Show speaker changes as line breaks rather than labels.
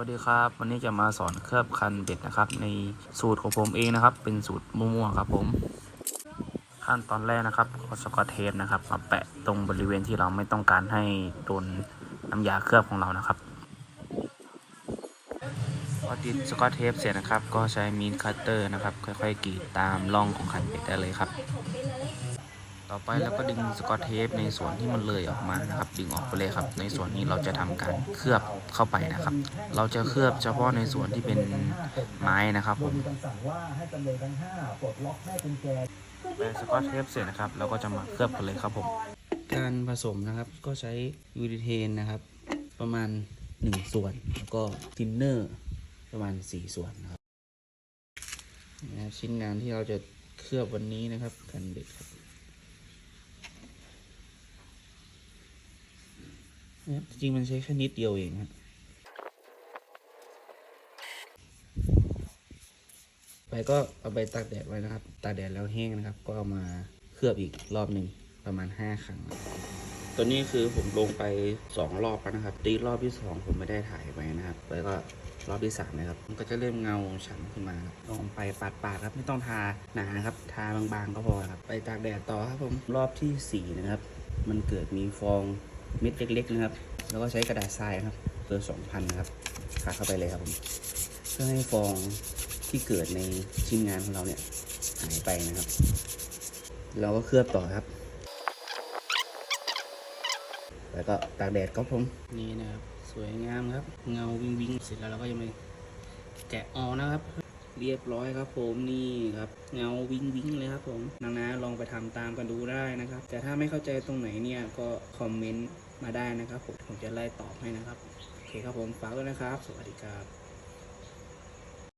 วัสดีครับ วันนี้จะมาสอนเคลือบคันเบ็ดนะครับ ในสูตรของผมเองนะครับ เป็นสูตรมั่วๆครับผม ขั้นตอนแรกนะครับเอสกอตเทปนะครับมาแปะตรงบริเวณที่เราไม่ต้องการให้โดนน้ำยาเคลือบของเรานะครับพอติดสกอตเทปเสร็จนะครับ ก็ใช้มีดคัตเตอร์นะครับ ค่อยๆกรีดตามร่องของคันเบ็ดได้เลยครับ ต่อไปเราก็ดึงสกอตเทปในส่วนที่มันเลยออกมานะครับ ดึงออกไปเลยครับ ในส่วนนี้เราจะทำการเคลือบเข้าไปนะครับ เราจะเคลือบเฉพาะในส่วนที่เป็นไม้นะครับผม
คำสั่งว่าให้จำเลยทั้งห้าปลดล็อกแม่กุญแจ
แปะสกอตเทปเสร็จนะครับ เราก็จะมาเคลือบกันเลยครับผมการผสมนะครับก็ใช้ยูริเทนนะครับ ประมาณ 1 ส่วน แล้วก็ทินเนอร์ประมาณ 4 ส่วนนะครับนะครับชิ้นงานที่เราจะเคลือบวันนี้นะครับกันเบ็ดครับนะครับ จริงมันใช้แค่นิดเดียวเองครับไปก็เอาไปตากแดดไว้นะครับ ตากแดดแล้วแห้งนะครับ ก็เอามาเคลือบอีกรอบหนึ่งประมาณ 5 ครั้ง ตัวนี้คือผมลงไป 2 รอบแล้วนะครับ ตีรอบที่ 2 ผมไม่ได้ถ่ายไว้นะครับแล้วก็รอบที่3นะครับ มันก็จะเริ่มเงาฉ่ำขึ้นมาลงไปปาดๆครับ ไม่ต้องทาหนาครับ ทาบางๆก็พอครับ ไปตากแดดต่อครับผม รอบทีสี่4 นะครับ มันเกิดมีฟอง เม็ดเล็กๆนะครับ แล้วก็ใช้กระดาษทรายครับเบอร์2,000นะครับทาเข้าไปเลยครับผมเพื่อให้ฟองที่เกิดในชิ้นงานของเราเนี่ยหายไปนะครับ เราก็เคลือบต่อครับ แล้วก็ตากแดดครับผมนี่นะครับสวยงามครับ เงาวิงวิงเสร็จแล้วเราก็จะมาแกะออกนะครับ เรียบร้อยครับผมนี่ครับ เงาวิงวิงเลยครับผมนานาลองไปทำตามกันดูได้นะครับ แต่ถ้าไม่เข้าใจตรงไหนเนี่ยก็คอมเมนต์ มาได้นะครับผมผมจะไล่ตอบให้นะครับ โอเคครับผมฝากด้วยนะครับ สวัสดีครับ